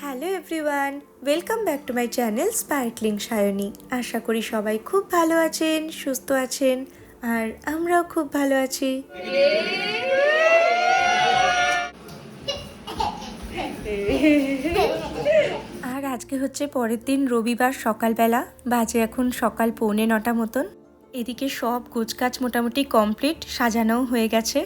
Hello everyone welcome back to my channel sparkling Sayani আশা করি সবাই খুব ভালো আছেন, সুস্থ আছেন, আর আমরাও খুব ভালো আছি। আর আজকে হচ্ছে পরের দিন রবিবার সকালবেলা, বাজে এখন সকাল পৌনে নটা মতন। এদিকে সব গোছকাজ মোটামুটি কমপ্লিট সাজানোও হয়ে গেছে।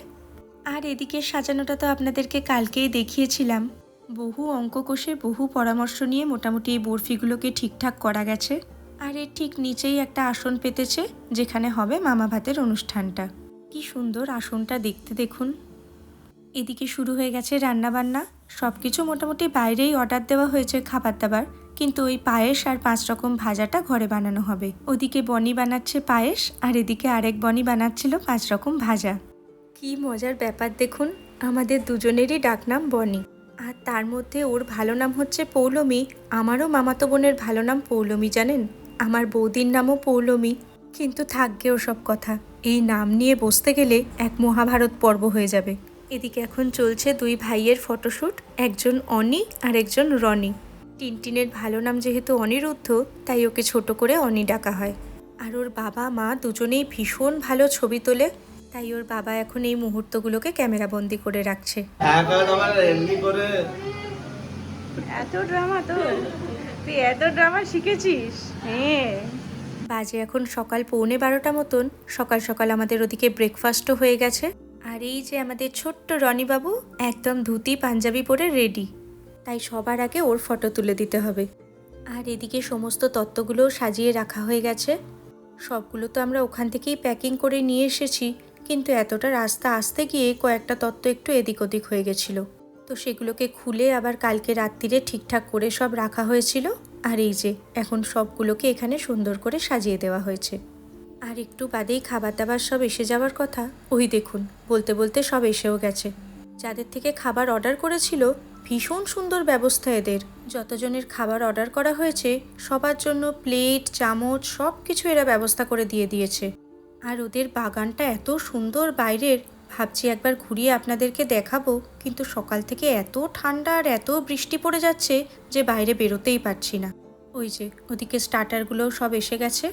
আর এদিকে সাজানোটা তো আপনাদেরকে কালকেই দেখিয়েছিলাম। বহু অঙ্ক কষে বহু পরামর্শ নিয়ে মোটামুটি এই বরফিগুলোকে ঠিকঠাক করা গেছে। আর এর ঠিক নিচেই একটা আসন পেতেছে, যেখানে হবে মামা ভাতের অনুষ্ঠানটা। কি সুন্দর আসনটা দেখতে দেখুন। এদিকে শুরু হয়ে গেছে রান্নাবান্না। সব কিছু মোটামুটি বাইরেই অর্ডার দেওয়া হয়েছে খাবার দাবার। কিন্তু ওই পায়েস আর পাঁচ রকম ভাজাটা ঘরে বানানো হবে। ওদিকে বনি বানাচ্ছে পায়েস, আর এদিকে আরেক বনি বানাচ্ছিল পাঁচ রকম ভাজা। কি মজার ব্যাপার দেখুন, আমাদের দুজনেরই ডাকনাম বনি। আর তার মধ্যে ওর ভালো নাম হচ্ছে পৌলমী, আমারও মামাতো বোনের ভালো নাম পৌলমী, জানেন? আমার বৌদির নামও পৌলমী। কিন্তু থাকবে সব কথা, এই নাম নিয়ে বসতে গেলে এক মহাভারত পর্ব হয়ে যাবে। এদিকে এখন চলছে দুই ভাইয়ের ফটোশ্যুট একজন অনি আর একজন রনি। টিনটিনের ভালো নাম যেহেতু অনিরুদ্ধ, তাই ওকে ছোট করে অনি ডাকা হয়। আর ওর বাবা মা দুজনেই ভীষণ ভালো ছবি তোলে তাই ওর বাবা এখন এই মুহূর্তগুলোকে ক্যামেরাবন্দি করে রাখছে। এত ড্রামা তোর তুই এত ড্রামা শিখেছিস? হ্যাঁ। বাজে এখন সকাল পৌনে বারোটা মতন। সকাল সকাল আমাদের ওদিকে ব্রেকফাস্টও হয়ে গেছে। আর এই যে আমাদের ছোট্ট রনিবাবু একদম ধুতি পাঞ্জাবি পরে রেডি তাই সবার আগে ওর ফটো তুলে দিতে হবে। আর এদিকে সমস্ত তত্ত্বগুলোও সাজিয়ে রাখা হয়ে গেছে। সবগুলো তো আমরা ওখান থেকেই প্যাকিং করে নিয়ে এসেছি। কিন্তু এতটা রাস্তা আসতে গিয়ে কয়েকটা তত্ত্ব একটু এদিক ওদিক হয়ে গেছিল। তো সেগুলোকে খুলে আবার কালকে রাত্রিরে ঠিকঠাক করে সব রাখা হয়েছিল। আর এই যে, এখন সবগুলোকে এখানে সুন্দর করে সাজিয়ে দেওয়া হয়েছে। আর একটু বাদেই খাবার দাবার সব এসে যাওয়ার কথা, ওই দেখুন, বলতে বলতে সব এসেও গেছে। যাদের থেকে খাবার অর্ডার করেছিল, ভীষণ সুন্দর ব্যবস্থা এদের। যতজনের খাবার অর্ডার করা হয়েছে, সবার জন্য প্লেট, চামচ সব কিছু এরা ব্যবস্থা করে দিয়ে দিয়েছে। আর ওদের বাগানটা এত সুন্দর বাইরের। ভাবছি একবার ঘুরিয়ে আপনাদেরকে দেখাবো, কিন্তু সকাল থেকে এত ঠান্ডা আর এত বৃষ্টি পড়ে যাচ্ছে যে বাইরে বেরোতেই পারছি না। ওই যে, ওদিকে স্টার্টারগুলোও সব এসে গেছে।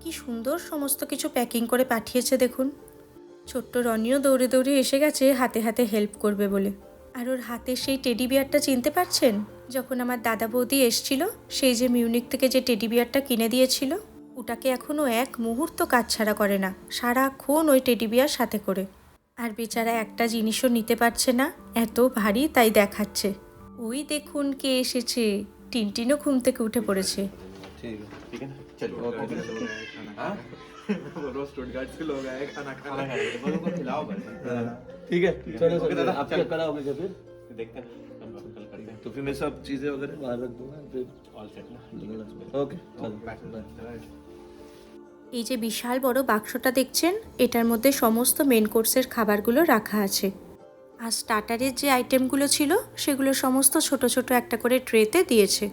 কি সুন্দর সমস্ত কিছু প্যাকিং করে পাঠিয়েছে দেখুন। ছোট্ট রনিও দৌড়ে দৌড়ে এসে গেছে, হাতে হাতে হেল্প করবে বলে। আর ওর হাতে সেই টেডি বিয়ারটা চিনতে পারছেন? যখন আমার দাদা বৌদি এসছিল, সেই যে মিউনিক থেকে যে টেডি বিয়ারটা কিনে দিয়েছিল ওটাকে এখনও এক মুহূর্ত কাজ ছাড়া করে না সারাক্ষণ ওই টেডি বিয়ার সাথে করে আর বেচারা একটা জিনিসও নিতে পারছে না এত ভারী তাই দেখাচ্ছে ওই দেখুন কে এসেছে টিনটিনও ঘুম থেকে উঠে পড়েছে ঠিক আছে तो फिर मैं सब चीजें वगैरह बाहर रख दूंगा फिर ऑल सेट ना ओके चलो बाय এই যে বিশাল বড় বাক্সটা দেখছেন এটার মধ্যে সমস্ত মেন কোর্সের খাবারগুলো রাখা আছে আর স্টার্টারের যে আইটেমগুলো ছিল সেগুলো সমস্ত ছোট ছোট একটা করে ট্রেতে দিয়েছে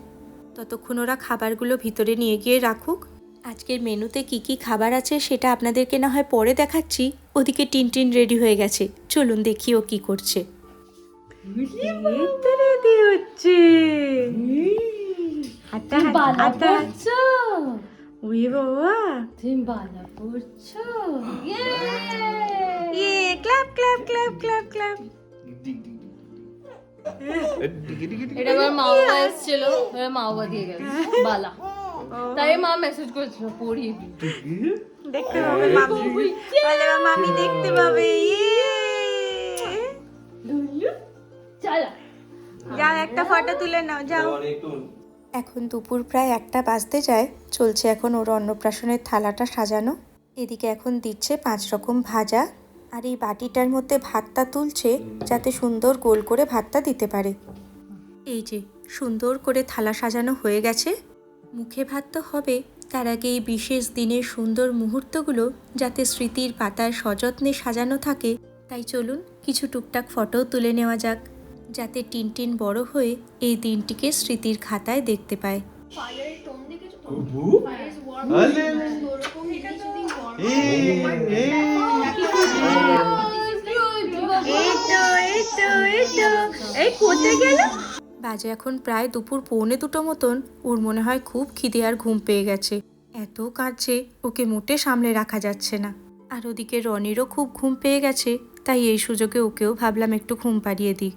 ততক্ষণ ওরা খাবারগুলো ভিতরে নিয়ে গিয়ে রাখুক আজকের মেনুতে কি কি খাবার আছে সেটা আপনাদেরকে না হয় পরে দেখাচ্ছি ওদিকে টিনটিন রেডি হয়ে গেছে চলুন দেখি ও কি করছে রেডি হচ্ছে হাঁটা পড়ছো ওই বাবা তুমি বালা পড়ছো ইয়ে clap clap clap clap clap এটা আমার মা বাবা এসেছিল এবার মা বাবা দিয়ে গেছে বালা তাই মা মেসেজ করেছিল পড়িয়ে দেখতে পাবে মামি মামি দেখতে পাবে ইয়ে যাও একটা ফটো তুলে নাও যাও। এখন দুপুর প্রায় একটা বাজতে যায় চলছে এখন ওর অন্নপ্রাশনের থালাটা সাজানো। এদিকে এখন দিচ্ছে পাঁচ রকম ভাজা আর এই বাটিটার মধ্যে ভাতটা তুলছে যাতে সুন্দর গোল করে ভাতটা দিতে পারে। এই যে সুন্দর করে থালা সাজানো হয়ে গেছে। মুখে ভাত তো হবে তার আগে এই বিশেষ দিনের সুন্দর মুহূর্তগুলো যাতে স্মৃতির পাতায় সযত্নে সাজানো থাকে তাই চলুন কিছু টুকটাক ফটোও তুলে নেওয়া যাক। যাতে টিনটিন বড় হয়ে এই দিনটিকে স্মৃতির খাতায় দেখতে পায়। বাজে এখন প্রায় দুপুর পৌনে দুটো মতন। ওর মনে হয় খুব খিদে আর ঘুম পেয়ে গেছে। এত কাঁদছে ওকে মোটে সামলে রাখা যাচ্ছে না। আর ওদিকে রনিরও খুব ঘুম পেয়ে গেছে তাই এই সুযোগে ওকেও ভাবলাম একটু ঘুম পাড়িয়ে দিই।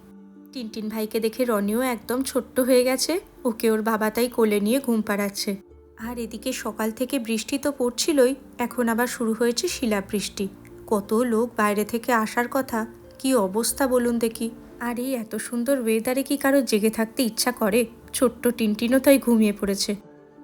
টিনটিন ভাইকে দেখে রনিও একদম ছোট্ট হয়ে গেছে। ওকে ওর বাবা তাই কোলে নিয়ে ঘুম পাড়াচ্ছে। আর এদিকে সকাল থেকে বৃষ্টি তো পড়ছিলই, এখন আবার শুরু হয়েছে শিলাবৃষ্টি। কত লোক বাইরে থেকে আসার কথা, কি অবস্থা বলুন দেখি। আর এই এত সুন্দর ওয়েদারে কি কারও জেগে থাকতে ইচ্ছা করে? ছোট্ট টিনটিনও তাই ঘুমিয়ে পড়েছে।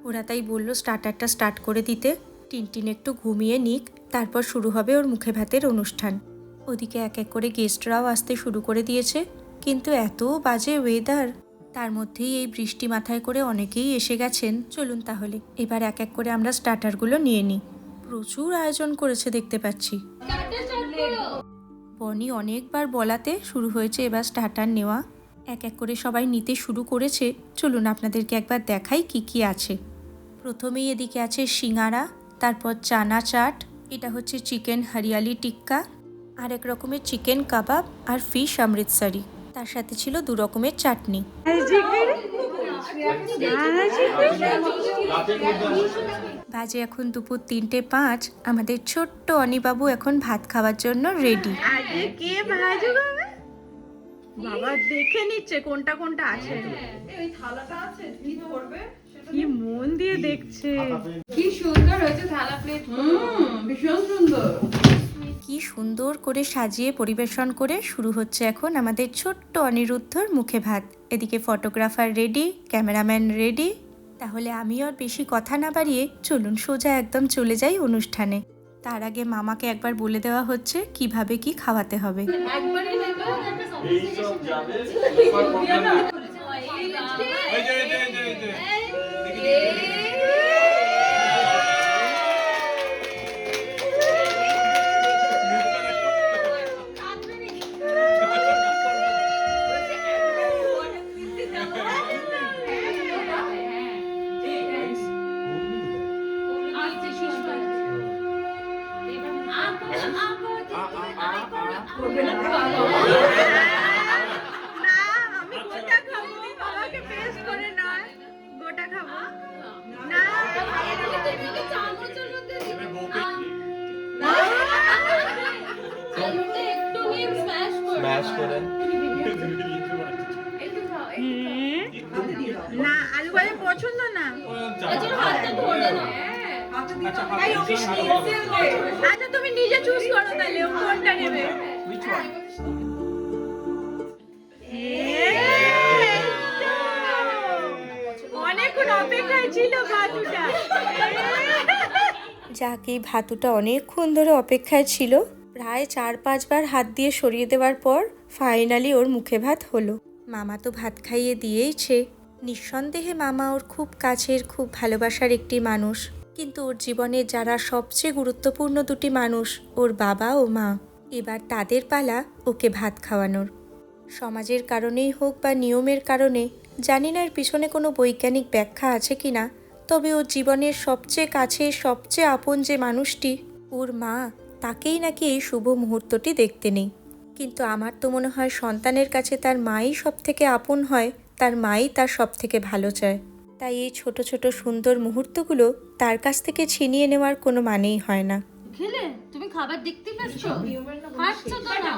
ওরা তাই বলল স্টার্টারটা স্টার্ট করে দিতে। টিনটিন একটু ঘুমিয়ে নিক, তারপর শুরু হবে ওর মুখে ভাতের অনুষ্ঠান। ওদিকে এক এক করে গেস্টরাও আসতে শুরু করে দিয়েছে। কিন্তু এত বাজে ওয়েদার তার মধ্যেই এই বৃষ্টি মাথায় করে অনেকেই এসে গেছেন। চলুন তাহলে এবার এক এক করে আমরা স্টার্টারগুলো নিয়ে নিই। প্রচুর আয়োজন করেছে দেখতে পাচ্ছি। বনি অনেকবার বলাতে শুরু হয়েছে এবার স্টার্টার নেওয়া। এক এক করে সবাই নিতে শুরু করেছে। চলুন আপনাদেরকে একবার দেখাই কি কি আছে। প্রথমেই এদিকে আছে সিঙ্গারা তারপর চানা চাট এটা হচ্ছে চিকেন হরিয়ালি টিক্কা আর এক রকমের চিকেন কাবাব আর ফিশ অমৃতসরি। তার সাথে ছিল দু রকমের চাটনি। বাজে এখন দুপুর তিনটে পাঁচ আমাদের ছোট্ট অনিবাবু এখন ভাত খাওয়ার জন্য রেডি কে বাবা বাবা দেখে নিচ্ছে কোনটা কোনটা আছে। কি মন দিয়ে দেখছে। কি সুন্দর হয়েছে থালা প্লেট ভীষণ সুন্দর। করে সাজিয়ে পরিবেশন করে শুরু হচ্ছে এখন আমাদের ছোট্ট অনিরুদ্ধর মুখে ভাত। এদিকে ফটোগ্রাফার রেডি, ক্যামেরাম্যান রেডি। তাহলে আমি আর বেশি কথা না বাড়িয়ে চলুন সোজা একদম চলে যাই অনুষ্ঠানে। তার আগে মামাকে একবার বলে দেওয়া হচ্ছে কীভাবে কি খাওয়াতে হবে। একবারই স্ম্যাশ করে না আলু ভাজা পছন্দ না। আচ্ছা হাতটা ধরে নাও আচ্ছা তুমি নিজে চুজ করো তাহলে কোনটা নেবে? অনেকক্ষণ অপেক্ষায় ছিল বাতুটা যাকে ভাতুটা অনেকক্ষণ ধরে অপেক্ষায় ছিল প্রায় চার পাঁচবার হাত দিয়ে সরিয়ে দেওয়ার পর ফাইনালি ওর মুখে ভাত হলো। মামা তো ভাত খাইয়ে দিয়েইছে। নিঃসন্দেহে মামা ওর খুব কাছের খুব ভালোবাসার একটি মানুষ। কিন্তু ওর জীবনে যারা সবচেয়ে গুরুত্বপূর্ণ দুটি মানুষ ওর বাবা ও মা। এবার তাদের পালা ওকে ভাত খাওয়ানোর। সমাজের কারণেই হোক বা নিয়মের কারণে, জানি না এর পিছনে কোনো বৈজ্ঞানিক ব্যাখ্যা আছে কি না, তবে ওর জীবনের সবচেয়ে কাছে, সবচেয়ে আপন যে মানুষটি, ওর মা, তাকেই নাকি এই শুভ মুহূর্তটি দেখতে নেই। কিন্তু আমার তো মনে হয় সন্তানের কাছে তার মাই সব থেকে আপন হয়, তার মাই তার সব থেকে ভালো চায়। তাই এই ছোট ছোট সুন্দর মুহূর্তগুলো তার কাছ থেকে ছিনিয়ে নেওয়ার কোনো মানেই হয় না। খেলে? তুমি খাবার দেখতে পাচ্ছ? তো না?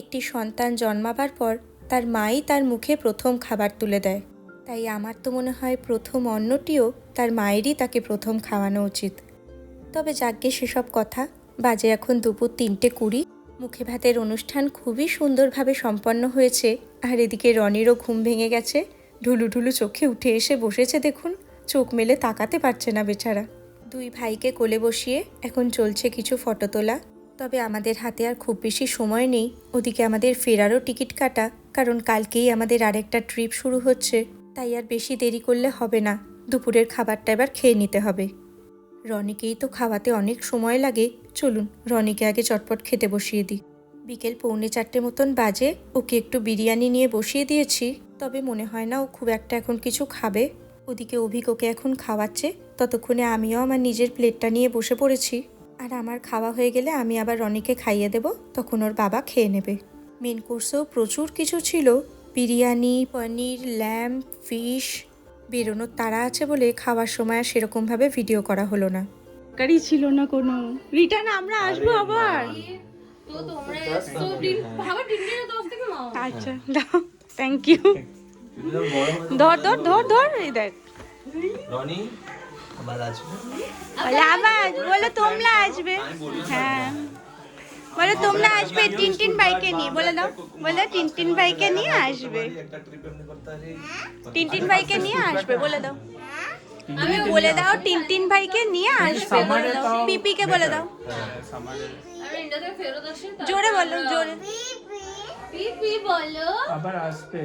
একটি সন্তান জন্মাবার পর তার মাই তার মুখে প্রথম খাবার তুলে দেয়। তাই আমার তো মনে হয় প্রথম অন্নটিও তার মায়েরই তাকে প্রথম খাওয়ানো উচিত। তবে যাজ্ঞে সেসব কথা বাজে এখন দুপুর তিনটে কুড়ি মুখে ভাতের অনুষ্ঠান খুবই সুন্দরভাবে সম্পন্ন হয়েছে আর এদিকে রনিরও ঘুম ভেঙে গেছে। ঢুলু ঢুলু চোখে উঠে এসে বসেছে দেখুন চোখ মেলে তাকাতে পারছে না বেচারা। দুই ভাইকে কোলে বসিয়ে এখন চলছে কিছু ফটো তোলা। তবে আমাদের হাতে আর খুব বেশি সময় নেই। ওদিকে আমাদের ফেরারও টিকিট কাটা, কারণ কালকেই আমাদের আরেকটা ট্রিপ শুরু হচ্ছে। তাই আর বেশি দেরি করলে হবে না। দুপুরের খাবারটা এবার খেয়ে নিতে হবে। রনিকেই তো খাওয়াতে অনেক সময় লাগে। চলুন, রনিকে আগে চটপট খেতে বসিয়ে দিই। বিকেল পৌনে চারটে মতন বাজে। ওকে একটু বিরিয়ানি নিয়ে বসিয়ে দিয়েছি। তবে মনে হয় না ও খুব একটা এখন কিছু খাবে। ওদিকে অভিক ওকে এখন খাওয়াচ্ছে ততক্ষণে আমিও আমার নিজের প্লেটটা নিয়ে বসে পড়েছি। আর আমার খাওয়া হয়ে গেলে আমি আবার রনিকে খাইয়ে দেব তখন ওর বাবা খেয়ে নেবে। মেন কোর্সেও প্রচুর কিছু ছিল। বিরিয়ানি পনির ল্যাম্প ফিশ বেরোনোর তারা আছে বলে খাওয়ার সময় আর সেরকমভাবে ভিডিও করা হলো না। কারি ছিল না কোনো। রিটার্ন আমরা আসব আবার। মা আচ্ছা দাও। থ্যাংক ইউ ধর ধর ধর ধর এই দেখ। রনি আবার আসবে। বলে আবার বলে তোমরা আসবে। হ্যাঁ। বলে তোমরা আসবে টিনটিন বাইকে নিয়ে বলে দাও। বলে টিনটিন বাইকে নিয়ে আসবে। একটা ট্রিপ এমনি টিনটিন ভাইকে নিয়ে আসবে বলে দাও। তুমি বলে দাও টিনটিন ভাইকে নিয়ে আসবে বলে দাও। পিপিকে বলে দাও। জোরে বলো জোরে। পিপি বলো। আবার আসবে।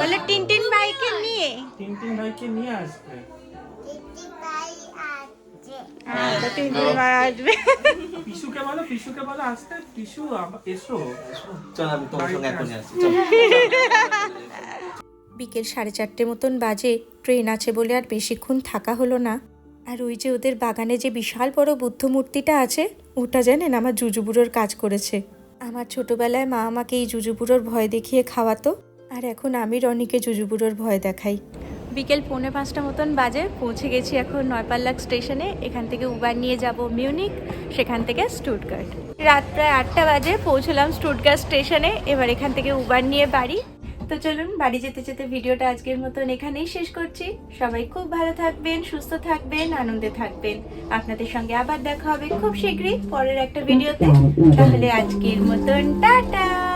বলে টিনটিন ভাইকে নিয়ে। তিন তিন ভাইকে নিয়ে আসবে। হ্যাঁ, তো টিনটিন ভাই আসবে। পিসুকে বলো পিসুকে বলো আসতে। পিসু এসো। চল আমি তোমার সঙ্গে এখনই আসছি বিকেল সাড়ে চারটে মতন বাজে ট্রেন আছে বলে আর বেশিক্ষণ থাকা হলো না। আর ওই যে ওদের বাগানে যে বিশাল বড় বুদ্ধ মূর্তিটা আছে ওটা জানেন আমার জুজুবুড়োর কাজ করেছে। আমার ছোটোবেলায় মা আমাকে এই জুজুবুড়োর ভয় দেখিয়ে খাওয়াতো, আর এখন আমি রনিকে জুজুবুড়োর ভয় দেখাই। বিকেল পৌনে পাঁচটা মতন বাজে, পৌঁছে গেছি এখন নয়পাল্লাক স্টেশনে। এখান থেকে উবার নিয়ে যাব মিউনিক, সেখান থেকে স্টুটগার্ট। রাত প্রায় আটটা বাজে, পৌঁছলাম স্টুটগার্ট স্টেশনে। এবার এখান থেকে উবার নিয়ে বাড়ি। তো চলুন, বাড়ি যেতে যেতে ভিডিওটা আজকের মতন এখানেই শেষ করছি। সবাই খুব ভালো থাকবেন, সুস্থ থাকবেন, আনন্দে থাকবেন। আপনাদের সঙ্গে আবার দেখা হবে খুব শীঘ্রই পরের একটা ভিডিওতে। তাহলে আজকের মতন, টাটা!